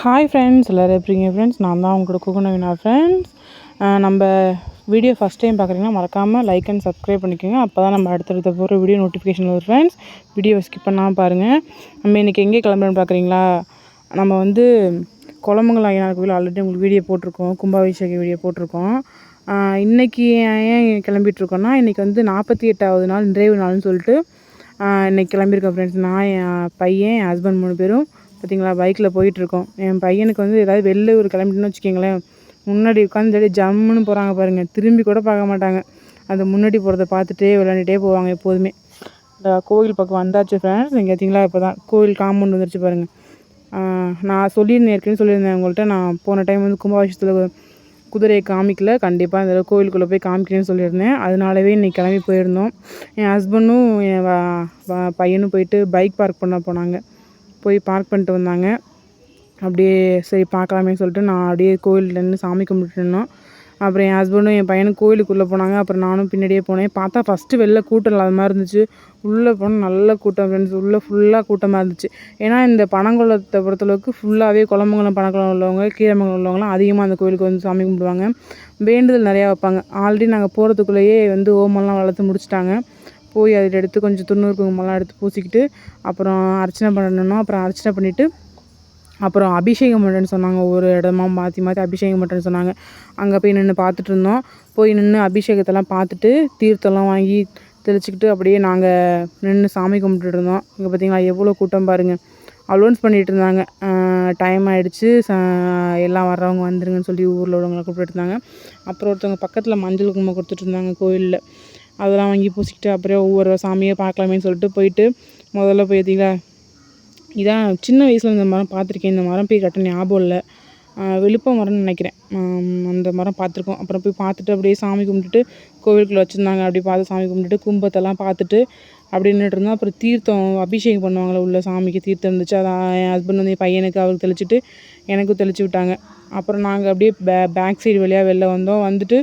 Hi friends எல்லோரும் எப்படிங்க friends நான் தான் உங்களோட குகுணவினா ஃப்ரெண்ட்ஸ் நம்ம வீடியோ ஃபஸ்ட் டைம் பார்க்குறீங்கன்னா மறக்காமல் லைக் அண்ட் சப்ஸ்கிரைப் பண்ணிக்கோங்க. அப்போ தான் நம்ம அடுத்தடுத்த போகிற வீடியோ நோட்டிஃபிகேஷன் வரும் ஃப்ரெண்ட்ஸ் வீடியோ ஸ்கிப் பண்ணாமல் பாருங்கள் நம்ம இன்றைக்கி எங்கே கிளம்புறோன்னு பார்க்குறீங்களா? நம்ம வந்து குழம்புங்கள் ஐயனார் கோவில் ஆல்ரெடி உங்களுக்கு வீடியோ போட்டிருக்கோம். கும்பாபிஷேக வீடியோ போட்டிருக்கோம். இன்றைக்கி ஏன் கிளம்பிட்டுருக்கோன்னா இன்றைக்கி வந்து நாற்பத்தி எட்டாவது நாள் நிறைவு நாள்னு சொல்லிட்டு இன்றைக்கி கிளம்பியிருக்கோம் ஃப்ரெண்ட்ஸ் நான் என் பையன் என் ஹஸ்பண்ட் மூணு பேரும். பார்த்திங்களா பைக்கில் போயிட்டுருக்கோம். என் பையனுக்கு வந்து ஏதாவது வெளில ஒரு கிளம்பிட்டுன்னு வச்சுக்கோங்களேன் முன்னாடி உட்காந்து ஜம்முன்னு போகிறாங்க பாருங்கள் திரும்பி கூட பார்க்க மாட்டாங்க. அந்த முன்னாடி போகிறத பார்த்துட்டே விளையாண்டுட்டே போவாங்க எப்போதுமே. இந்த கோவில் பக்கம் வந்தாச்சு ஃப்ரெண்ட்ஸ் நீங்கள் பார்த்தீங்களா இப்போ தான் கோவில் காம்பவுண்ட் வந்துருச்சு பாருங்கள் நான் சொல்லியிருந்தேன் ஏற்கனவே சொல்லியிருந்தேன் உங்கள்கிட்ட. நான் போன டைம் வந்து கும்பாபிஷத்தில் குதிரையை காமிக்கல. கண்டிப்பாக இந்த கோவிலுக்குள்ளே போய் காமிக்கிறேன்னு சொல்லியிருந்தேன். அதனாலவே இன்றைக்கி கிளம்பி போயிருந்தோம். என் ஹஸ்பண்டும் என் பையனும் போயிட்டு பைக் பார்க் பண்ண போனாங்க. போய் பார்க் பண்ணிட்டு வந்தாங்க. அப்படியே சரி பார்க்கலாமே சொல்லிட்டு நான் அப்படியே கோயிலில் நின்று சாமி கும்பிட்டுருந்தோம் அப்புறம் என் ஹஸ்பண்டும் என் பையனும் கோயிலுக்குள்ளே போனாங்க. அப்புறம் நானும் பின்னாடியே போனேன். பார்த்தா ஃபஸ்ட்டு வெளில கூட்டம் இல்லாத மாதிரி இருந்துச்சு. உள்ளே போனால் நல்ல கூட்டம் ஃப்ரெண்ட்ஸ் உள்ளே ஃபுல்லாக கூட்டமாக இருந்துச்சு. ஏன்னா இந்த பனங்குளத்தை பொறுத்தளவுக்கு ஃபுல்லாகவே குளமங்கலம் பனங்குளம் உள்ளவங்க கீழமங்கலம் உள்ளவங்களாம் அதிகமாக அந்த கோயிலுக்கு வந்து சாமி கும்பிடுவாங்க. வேண்டுதல் நிறையா வைப்பாங்க. ஆல்ரெடி நாங்கள் போகிறதுக்குள்ளேயே வந்து ஓமெல்லாம் வளர்த்து முடிச்சிட்டாங்க. போய் அதில் எடுத்து கொஞ்சம் துண்ணூறு குங்குமம்லாம் எடுத்து பூசிக்கிட்டு அப்புறம் அர்ச்சனை பண்ணணும் அப்புறம் அர்ச்சனை பண்ணிவிட்டு அப்புறம் அபிஷேகம் பண்ணுறேன்னு சொன்னாங்க. ஒவ்வொரு இடமா மாற்றி மாற்றி அபிஷேகம் பண்ணுறேன்னு சொன்னாங்க. அங்கே போய் நின்று பார்த்துட்டு இருந்தோம். போய் நின்று அபிஷேகத்தெல்லாம் பார்த்துட்டு தீர்த்தம்லாம் வாங்கி தெளிச்சிக்கிட்டு அப்படியே நாங்கள் நின்று சாமி கும்பிட்டுட்டு இருந்தோம். இங்கே பார்த்தீங்களா எவ்வளோ கூட்டம் பாருங்கள் அலோன்ஸ் பண்ணிகிட்டு இருந்தாங்க. டைம் ஆகிடுச்சு எல்லாம் வர்றவங்க வந்துருங்கன்னு சொல்லி ஊரில் உள்ளவங்களை கூப்பிட்டு இருந்தாங்க. அப்புறம் ஒருத்தவங்க பக்கத்தில் மஞ்சள் குங்குமம் கொடுத்துட்டு இருந்தாங்க கோயிலில். அதெல்லாம் வாங்கி பூசிக்கிட்டு அப்புறம் ஒவ்வொரு சாமியை பார்க்கலாமேன்னு சொல்லிட்டு போயிட்டு முதல்ல போய் பார்த்தீங்களா? இதான் சின்ன வயசில் இந்த மரம் பார்த்துருக்கேன். இந்த மரம் போய் கட்ட ஞாபகம் இல்லை. விழுப்ப மரம்னு நினைக்கிறேன். அந்த மரம் பார்த்துருக்கோம். அப்புறம் போய் பார்த்துட்டு அப்படியே சாமி கும்பிட்டுட்டு கோவிலுக்குள்ளே வச்சுருந்தாங்க. அப்படி பார்த்து சாமி கும்பிட்டுட்டு கும்பத்தெல்லாம் பார்த்துட்டு அப்படி நின்றுட்டு இருந்தோம். அப்புறம் தீர்த்தம் அபிஷேகம் பண்ணுவாங்களே உள்ள சாமிக்கு தீர்த்தம் இருந்துச்சு. அதை என் ஹஸ்பண்ட் வந்து என் பையனுக்கு அவருக்கு தெளிச்சுட்டு எனக்கும் தெளிச்சு விட்டாங்க. அப்புறம் நாங்கள் அப்படியே பே பேக் சைடு வழியாக வெளில வந்தோம். வந்துட்டு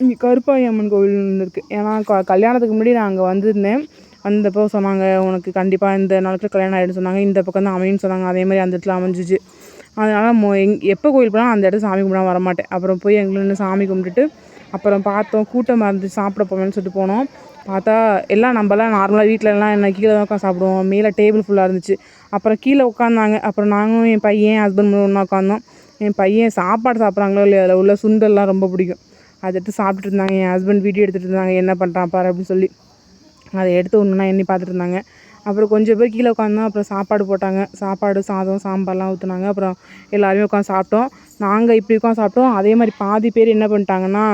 இங்கே கருப்பாயி அம்மன் கோவில் இருக்குது ஏன்னா க கல்யாணத்துக்கு முன்னாடி நான் அங்கே வந்திருந்தேன். வந்தப்போ சொன்னாங்க உனக்கு கண்டிப்பாக இந்த நாளுக்கு கல்யாணம் ஆகிடும்னு சொன்னாங்க. இந்த பக்கம் தான் அமைன்னு சொன்னாங்க. அதே மாதிரி அந்த இடத்துல அமைஞ்சிச்சு. அதனால் மொ எங் எப்போ கோயில் போனால் அந்த இடத்துல சாமி கும்பிடாம வரமாட்டேன். அப்புறம் போய் எங்களுக்கு சாமி கும்பிட்டுட்டு அப்புறம் பார்த்தோம் கூட்டமாக இருந்துச்சு சாப்பிட போவேன்னு சொல்லிட்டு போனோம். பார்த்தா எல்லாம் நம்மலாம் நார்மலாக வீட்டிலலாம் என்ன கீழே தான் உட்காந்து சாப்பிடுவோம். மேலே டேபிள் ஃபுல்லாக இருந்துச்சு. அப்புறம் கீழே உட்காந்தாங்க அப்புறம் நாங்களும் என் பையன் ஹஸ்பண்ட் ஒன்றா உட்காந்தோம் என் பையன் சாப்பாடு சாப்பிட்றாங்களோ இல்லையா அதில் உள்ள சுண்டல்லாம் ரொம்ப பிடிக்கும். அதை எடுத்து சாப்பிட்டுட்டு இருந்தாங்க. என் ஹஸ்பண்ட் வீடியோ எடுத்துகிட்டு இருந்தாங்க. என்ன பண்ணுறான் பாரு அப்படின்னு சொல்லி. அதை எடுத்து ஒன்றுனா எண்ணி பார்த்துட்டு இருந்தாங்க. அப்புறம் கொஞ்சம் பேர் கீழே உட்காந்தோம் அப்புறம் சாப்பாடு போட்டாங்க. சாப்பாடு சாதம் சாம்பார்லாம் ஊற்றுனாங்க அப்புறம் எல்லாருமே உட்காந்து சாப்பிட்டோம். நாங்கள் இப்படி உட்காந்து சாப்பிட்டோம். அதே மாதிரி பாதி பேர் என்ன பண்ணிட்டாங்கன்னா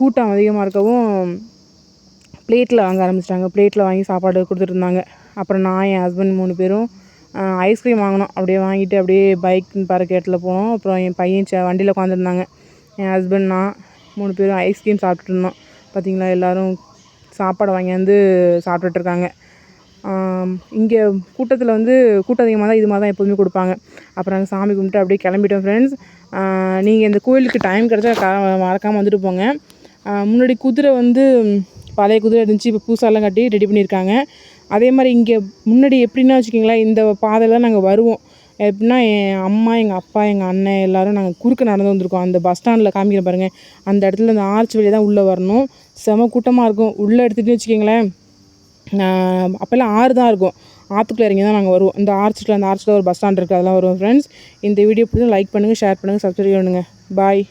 கூட்டம் அதிகமாக இருக்கவும் பிளேட்டில் வாங்க ஆரம்பிச்சிட்டாங்க. பிளேட்டில் வாங்கி சாப்பாடு கொடுத்துட்டு இருந்தாங்க. அப்புறம் நான் என் ஹஸ்பண்ட் மூணு பேரும் ஐஸ்கிரீம் வாங்கினோம். அப்படியே வாங்கிட்டு அப்படியே பைக் பார்க்கேட்டில் போனோம். அப்புறம் என் பையன் வண்டியில் உட்காந்துருந்தாங்க என் ஹஸ்பண்ட் நான் மூணு பேரும் ஐஸ்கிரீம் சாப்பிட்டுட்டு இருந்தோம். பார்த்திங்களா எல்லோரும் சாப்பாடு வாங்கியாந்து சாப்பிட்டுட்ருக்காங்க இங்கே கூட்டத்தில் வந்து கூட்டம் அதிகமாக தான் இது மாதிரி தான் எப்போதுமே கொடுப்பாங்க. அப்புறம் நாங்கள் சாமி கும்பிட்டு அப்படியே கிளம்பிட்டோம் ஃப்ரெண்ட்ஸ் நீங்கள் இந்த கோயிலுக்கு டைம் கிடச்சா மறக்காமல் வந்துட்டு போங்க. முன்னாடி குதிரை வந்து பழைய குதிரை இருந்துச்சு இப்போ பூசாலாம் கட்டி ரெடி பண்ணியிருக்காங்க. அதே மாதிரி இங்கே முன்னாடி எப்படின்னா வச்சுக்கிங்களேன் இந்த பாதையில் நாங்கள் வருவோம். எப்படின்னா என் அம்மா எங்கள் அப்பா எங்கள் அண்ணன் எல்லோரும் நாங்கள் குறுக்க நடந்து வந்திருக்கோம். அந்த பஸ் ஸ்டாண்டில் காமிக்கிற பாருங்கள் அந்த இடத்துல அந்த ஆர்ச் வழியாக தான் உள்ளே வரணும். செம கூட்டமாக இருக்கும். உள்ளே எடுத்துகிட்டு வச்சுக்கிங்களேன். அப்போல்லாம் ஆறு தான் இருக்கும். ஆற்றுக்குள்ளே இறங்கி தான் நாங்கள் வருவோம். இந்த ஆர்ச்சில் அந்த ஆர்ச்சில் ஒரு பஸ் ஸ்டாண்ட் இருக்குது அதெல்லாம் வருவோம் ஃப்ரெண்ட்ஸ் இந்த வீடியோ பிடிச்சி லைக் பண்ணுங்கள் ஷேர் பண்ணுங்கள் சப்ஸ்கிரைப் பண்ணுங்கள் பாய்